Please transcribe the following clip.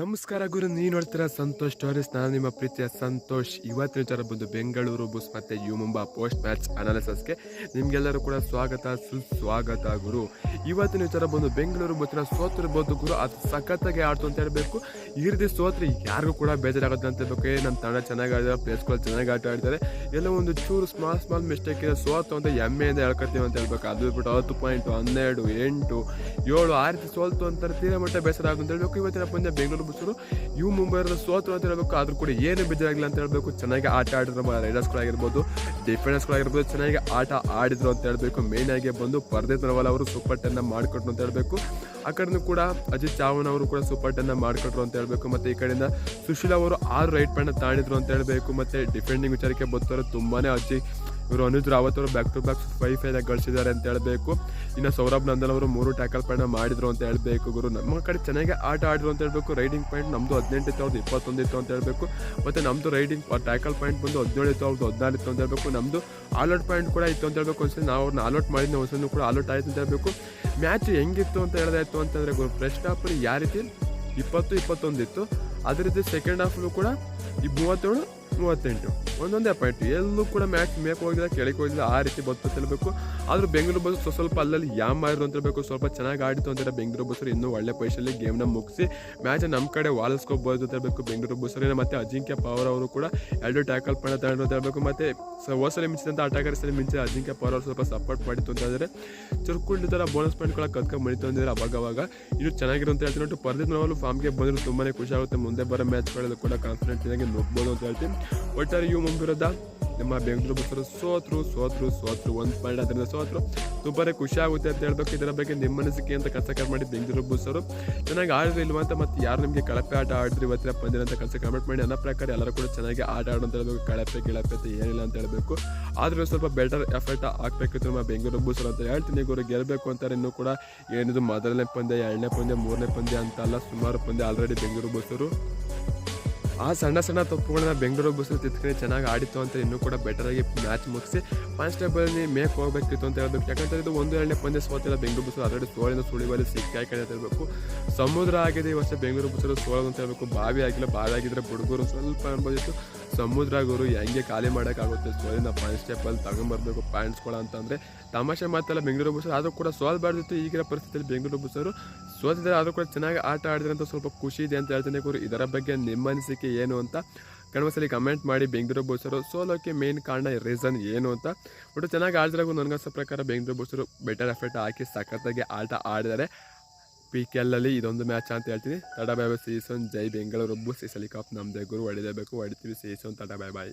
ನಮಸ್ಕಾರ ಗುರು ನೀ ನೋಡ್ತೀರಾ? ಸಂತೋಷ್ ಸ್ಟೋರೀಸ್. ನಾನು ನಿಮ್ಮ ಪ್ರೀತಿಯ ಸಂತೋಷ್. ಇವತ್ತಿನ ವಿಚಾರ ಬಂದು ಬೆಂಗಳೂರು ಬುಸ್ ಮತ್ತು ಯು ಮುಂಬಾ ಪೋಸ್ಟ್ ಮ್ಯಾಚ್ ಅನಾಲಿಸಸ್ಗೆ. ನಿಮಗೆಲ್ಲರೂ ಕೂಡ ಸ್ವಾಗತ, ಸುಸ್ವಾಗತ ಗುರು. ಇವತ್ತಿನ ವಿಚಾರ ಬಂದು ಬೆಂಗಳೂರು ಬುಸ್ನ ಸೋತಿರ್ಬೋದು ಗುರು, ಅದು ಸಖತ್ತಾಗಿ ಆಡ್ತು ಅಂತ ಹೇಳಬೇಕು. ಈ ರೀತಿ ಸೋತ್ರಿ ಯಾರಿಗೂ ಕೂಡ ಬೇಜಾರಾಗುತ್ತೆ ಅಂತ ಹೇಳ್ಬೇಕು. ನಮ್ಮ ತಂಡ ಚೆನ್ನಾಗಿ ಆಡಿದ್ದಾರೆ ಪ್ಲೇಸ್ಗಳು ಚೆನ್ನಾಗಿ ಆಟ ಆಡಿದ್ದಾರೆ ಎಲ್ಲ ಒಂದು ಚೂರು ಸ್ಮಾಲ್ ಸ್ಮಾಲ್ ಮಿಸ್ಟೇಕ್ ಇದೆ. ಸೋತು ಅಂತ ಹೆಮ್ಮೆಯಿಂದ ಹೇಳ್ಕೊತೀವಿ ಅಂತ ಹೇಳ್ಬೇಕು. ಅದು ಬಿಟ್ಟು ಹತ್ತು ಪಾಯಿಂಟ್ ಹನ್ನೆರಡು, ಎಂಟು, ಏಳು, ಆ ರೀತಿ ಸೋಲ್ತು ಅಂತಾರೆ ತೀರಾ ಮಟ್ಟ ಬೇಸರ ಆಗುತ್ತೆ ಹೇಳ್ಬೇಕು. ಇವತ್ತಿನ ಪಂದ್ಯ ಬೆಂಗಳೂರು ಬುಸ್ಸರು ಇವು ಮುಂಬೈರಲ್ಲಿ ಸೋತರು ಅಂತ ಹೇಳ್ಬೇಕು, ಆದರೂ ಕೂಡ ಏನು ಬೇಜಾರಾಗಿಲ್ಲ ಅಂತ ಹೇಳ್ಬೇಕು. ಚೆನ್ನಾಗಿ ಆಟ ಆಡಿದ್ರು ರೈಡರ್ಸ್ಗಳಾಗಿರ್ಬೋದು ಡಿಫೆಂಡರ್ಸ್ಗಳಾಗಿರ್ಬೋದು ಚೆನ್ನಾಗಿ ಆಟ ಆಡಿದ್ರು ಅಂತ ಹೇಳ್ಬೇಕು. ಮೇನ್ ಆಗಿ ಬಂದು ಪರ್ದೇತ್ ನವಲ್ ಅವರು ಸೂಪರ್ ಟೆನ್ ಮಾಡಿಕೊಟ್ರು ಅಂತ ಹೇಳ್ಬೇಕು. ಆ ಕಡೆನೂ ಕೂಡ ಅಜಿತ್ ಚಾವನ್ ಅವರು ಕೂಡ ಸೂಪರ್ ಟೆನ್ ಮಾಡಿಕೊಟ್ರು ಅಂತ ಹೇಳ್ಬೇಕು. ಮತ್ತೆ ಈ ಕಡೆಯಿಂದ ಸುಶೀಲ್ ಅವರು ಆರು ರೈಟ್ ಪ್ಯಾಂಡ್ ತಾಣಿದ್ರು ಅಂತ ಹೇಳಬೇಕು. ಮತ್ತೆ ಡಿಫೆಂಡಿಂಗ್ ವಿಚಾರಕ್ಕೆ ಬರ್ತಾರೆ ತುಂಬಾನೇ ಅಜ್ಜಿ. ಇವರು ಅನುಜ್ ರಾವತ್ ಅವರು back to back five five ಗಳಿಸಿದ್ದಾರೆ ಅಂತ ಹೇಳಬೇಕು. ಇನ್ನು ಸೌರಭ್ ನಂದನ್ ಅವರು ಮೂರು ಟ್ಯಾಕಲ್ ಪಾಯಿಂಟ್ ಮಾಡಿದ್ರು ಅಂತ ಹೇಳಬೇಕು ಗುರು. ನಮ್ಮ ಕಡೆ ಚೆನ್ನಾಗಿ ಆಟ ಆಡಿದ್ರು ಅಂತ ಹೇಳಬೇಕು. ರೈಡಿಂಗ್ ಪಾಯಿಂಟ್ ನಮ್ದು ಹದಿನೆಂಟು ಇತ್ತು ಅವ್ರದ್ದು ಇಪ್ಪತ್ತೊಂದು ಇತ್ತು ಅಂತ ಹೇಳಬೇಕು. ಮತ್ತೆ ನಮ್ದು ರೈಡಿಂಗ್ ಟ್ಯಾಕಲ್ ಪಾಯಿಂಟ್ ಬಂದು ಹದಿನೇಳು ಇತ್ತು ಅವ್ರದ್ದು ಹದಿನಾರು ಇತ್ತು ಅಂತ ಹೇಳಬೇಕು. ನಮ್ದು ಆಲ್ಔಟ್ ಪಾಯಿಂಟ್ ಕೂಡ ಇತ್ತು ಅಂತ ಹೇಳಬೇಕು. ಒಂದ್ಸಲ ನಾವು ಅವ್ರನ್ನ ಆಲ್ಔಟ್ ಮಾಡಿದ್ನ ಒಂದ್ಸಲ ಕೂಡ ಆಲ್ಔಟ್ ಆಯಿತು ಅಂತ ಹೇಳಬೇಕು. ಮ್ಯಾಚ್ ಹೆಂಗಿತ್ತು ಅಂತ ಹೇಳಿದಾಯ್ತು ಅಂತಂದ್ರೆ ಗುರು ಫಸ್ಟ್ ಹಾಫಲ್ಲಿ ಯಾವ ರೀತಿ? ಇಪ್ಪತ್ತು, ಇಪ್ಪತ್ತೊಂದು ಇತ್ತು. ಅದೇ ರೀತಿ ಸೆಕೆಂಡ್ ಹಾಫಲ್ಲೂ ಕೂಡ ಈ ಮೂವತ್ತೇಳು ಮೂವತ್ತೆಂಟು. ಒಂದೊಂದೇ ಪಾಯಿಂಟ್ ಎಲ್ಲೂ ಕೂಡ ಮ್ಯಾಚ್ ಮೇಕ್ ಹೋಗಿಲ್ಲ ಕೆಳಗೆ ಹೋಗಿಲ್ಲ, ಆ ರೀತಿ ಬತ್ತು ತಿಳಬೇಕು ಆದರೂ ಬೆಂಗಳೂರು ಬಸ್ಸು ಸ್ವಲ್ಪ ಅಲ್ಲಲ್ಲಿ ಯಾಮ್ ಮಾಡಿದ್ರು ಅಂತ ಹೇಳ್ಬೇಕು. ಸ್ವಲ್ಪ ಚೆನ್ನಾಗಿ ಆಡಿತು ಅಂತಾರೆ ಬೆಂಗಳೂರು ಬಸ್ಸರು ಇನ್ನೂ ಒಳ್ಳೆ ಪೊಸಿಷನಲ್ಲಿ ಗೇಮ್ನ ಮುಗಿಸಿ ಮ್ಯಾಚ್ ನಮ್ಮ ಕಡೆ ವಾಲಿಸ್ಕೋಬೋದು ಅಂತ ಹೇಳ್ಬೇಕು ಬೆಂಗಳೂರು ಬಸ್ಸರೇ ಮತ್ತು ಅಜಿಂಕ್ಯ ಪವರ್ ಅವರು ಕೂಡ ಎರಡು ಟ್ಯಾಕಲ್ ಪಡೆ ತಗೊಂಡು ಅಂತ ಹೇಳ್ಬೇಕು. ಮತ್ತೆ ಸ- ಹೋದ ಸಲ ಮಿಂಚಿದಂತ ಆಟಗಾರಸಲ್ಲಿ ಮಿಂಚಿ ಅಜಿಂಕ್ಯ ಪವರ್ ಅವರು ಸ್ವಲ್ಪ ಸಪೋರ್ಟ್ ಮಾಡಿತ್ತು ಅಂತ ಹೇಳಿದ್ರೆ ಚುರುಕುಳ್ಳಿ ಥರ ಬೋನಸ್ ಪಾಯಿಂಟ್ಗಳ ಕತ್ಕೊಂಡು ಮಣಿತು ಅಂದರೆ ಅವಾಗ ಅವಾಗ ಇದು ಚೆನ್ನಾಗಿರೋ ಅಂತ ಹೇಳ್ತೀನಿ. ಪರ್ದಿತ್ ಫಾರ್ಮ್ಗೆ ಬಂದರೆ ತುಂಬಾ ಖುಷಿ ಆಗುತ್ತೆ. ಮುಂದೆ ಬರೋ ಮ್ಯಾಚ್ಗಳಲ್ಲಿ ಕೂಡ ಕಾನ್ಫಿಡೆಂಟ್ ಆಗಿ ನುಗ್ಬೋದು ಅಂತ ಹೇಳ್ತೀನಿ. ಒಟ್ಟಾರೆ ಇವು ಮುಂದಿರೋದ ನಮ್ಮ ಬೆಂಗಳೂರು ಬಸ್ಸರು ಸೋತರು ಸೋತರು ಸೋತರು, ಒಂದು ಪಾಯಿಂಟ್ ಅದರಿಂದ ಸೋತರು. ತುಂಬಾ ಖುಷಿ ಆಗುತ್ತೆ ಅಂತ ಹೇಳ್ಬೇಕು ಇದರ ಬಗ್ಗೆ ನಿಮ್ಮ ಮನಸ್ಸಿಗೆ ಅಂತ ಕೆಲಸ ಮಾಡಿ ಬೆಂಗಳೂರು ಬಸ್ಸರು ಚೆನ್ನಾಗಿ ಆಡಿದ್ರೆ ಇಲ್ವಾ ಅಂತ ಮತ್ತೆ ಯಾರು ನಿಮಗೆ ಕಳಪೆ ಆಟ ಆಡಿದ್ರಿ ಇವತ್ತಿನ ಪಂದ್ಯ ಅಂತ ಕಸ ಕಮೆಂಟ್ ಮಾಡಿ. ಅನ್ನೋ ಪ್ರಕಾರ ಎಲ್ಲರೂ ಕೂಡ ಚೆನ್ನಾಗಿ ಆಟ ಆಡೋ ಅಂತ ಹೇಳ್ಬೇಕು. ಕಳಪೆ, ಗಿಳಪೆ ಅಂತ ಏನಿಲ್ಲ ಅಂತ ಹೇಳ್ಬೇಕು. ಆದ್ರೆ ಸ್ವಲ್ಪ ಬೆಟರ್ ಎಫರ್ಟ್ ಹಾಕ್ಬೇಕಿತ್ತು ನಮ್ಮ ಬೆಂಗಳೂರು ಬಸ್ಸರು ಅಂತ ಹೇಳ್ತೀನಿ ಗುರು. ಗೆಲ್ಲಬೇಕು ಅಂತಾರೆ ಇನ್ನೂ ಕೂಡ. ಏನಿದು ಮೊದಲನೇ ಪಂದ್ಯ, ಎರಡನೇ ಪಂದ್ಯ, ಮೂರನೇ ಪಂದ್ಯ ಅಂತ ಅಲ್ಲ ಸುಮಾರು ಪಂದ್ಯ ಆಲ್ರೆಡಿ ಬೆಂಗಳೂರು ಬಸ್ಸರು ಆ ಸಣ್ಣ ಸಣ್ಣ ತಪ್ಪುಗಳನ್ನ ಬೆಂಗಳೂರು ಬಸ್ಸಲ್ಲಿ ತಿತ್ಕೊಂಡು ಚೆನ್ನಾಗಿ ಆಡಿತ್ತು ಅಂತ ಇನ್ನೂ ಕೂಡ ಬೆಟರ್ ಆಗಿ ಮ್ಯಾಚ್ ಮುಗಿಸಿ ಕಾನ್ಸ್ಟೇಬಲ್ನಿ ಮೇಕ್ ಹೋಗ್ಬೇಕಿತ್ತು ಅಂತ ಹೇಳ್ಬೇಕು. ಯಾಕಂದ್ರೆ ಇದು ಒಂದು ಎರಡನೇ ಪಂದ್ಯ ಸೋತಿಲ್ಲ ಬೆಂಗಳೂರು ಬಸ್ಸು ಆಲ್ರೆಡಿ ಸೋಳಿಂದ ಸುಳಿಬಲ್ಲಿ ಸಿಕ್ಕಾಯ್ಕೊಂಡು ಅಂತ ಹೇಳ್ಬೇಕು. ಸಮುದ್ರ ಆಗಿದೆ ಈ ವರ್ಷ ಬೆಂಗಳೂರು ಬಸ್ಸಲ್ಲಿ ಸೋಳೋದು ಅಂತ ಹೇಳ್ಬೇಕು. ಬಾವಿ ಆಗಿಲ್ಲ, ಬಾವಿ ಆಗಿದ್ರೆ ಬುಡುಗರು ಸ್ವಲ್ಪ ಅನ್ಬೋದಿತ್ತು ಸಮುದ್ರ ಗುರು ಹೆಂಗೆ ಖಾಲಿ ಮಾಡೋಕ್ಕಾಗುತ್ತೆ ಸೋಲಿನ ಪಾನ್ಸ್ಟೇಬಲ್ ಸ್ಟೆಪ್ಪಲ್ಲಿ ತಗೊಂಬರ್ಬೇಕು ಪಾಯಿಂಟ್ಸ್ಗಳು ಅಂತಂದರೆ. ತಮಾಷೆ ಮಾತಲ್ಲ ಬೆಂಗಳೂರು ಬಸ್ಸರು ಆದರೂ ಕೂಡ ಸೋಲ್ಬಾರ್ದಿತ್ತು ಈಗಿನ ಪರಿಸ್ಥಿತಿಯಲ್ಲಿ ಬೆಂಗಳೂರು ಬಸ್ಸರು ಸೋತಿದ್ದಾರೆ ಆದರೂ ಕೂಡ ಚೆನ್ನಾಗಿ ಆಟ ಆಡಿದ್ರೆ ಅಂತ ಸ್ವಲ್ಪ ಖುಷಿ ಇದೆ ಅಂತ ಹೇಳ್ತೇನೆ ಗುರು. ಇದರ ಬಗ್ಗೆ ನಿಮ್ಮ ಅನಿಸಿಕೆ ಏನು ಅಂತ ಕಣ್ಮಸಲಿ ಕಮೆಂಟ್ ಮಾಡಿ ಬೆಂಗಳೂರು ಬೋಸರು ಸೋಲೋಕ್ಕೆ ಮೇನ್ ಕಾರಣ ರೀಸನ್ ಏನು ಅಂತ. ಒಟ್ಟು ಚೆನ್ನಾಗಿ ಆಡಿದ್ರಾಗೂ ನನಗನ್ಸೋ ಪ್ರಕಾರ ಬೆಂಗಳೂರು ಬೋಸರು ಬೆಟರ್ ಎಫೆಕ್ಟ್ ಹಾಕಿ ಸಖತ್ತಾಗಿ ಆಟ ಆಡಿದ್ದಾರೆ. ಪಿ ಕೆ ಎಲ್ಲಲ್ಲಿ ಇದೊಂದು ಮ್ಯಾಚ್ ಅಂತ ಹೇಳ್ತೀನಿ. ತಡ ಬಾಯ್ ಬಾಯ್ ಸೀಸನ್ ಜೈ ಬೆಂಗಳೂರು ಒಬ್ಬ ಸೀಸಲಿ ಸಲ ಕಪ್ ನಮ್ಮದೇ ಗುರು, ಹೊಡಿಲೇಬೇಕು. ಹೊಡಿತೀವಿ ಸೀಸನ್ ತಡ ಬಾಯ್ ಬಾಯ್.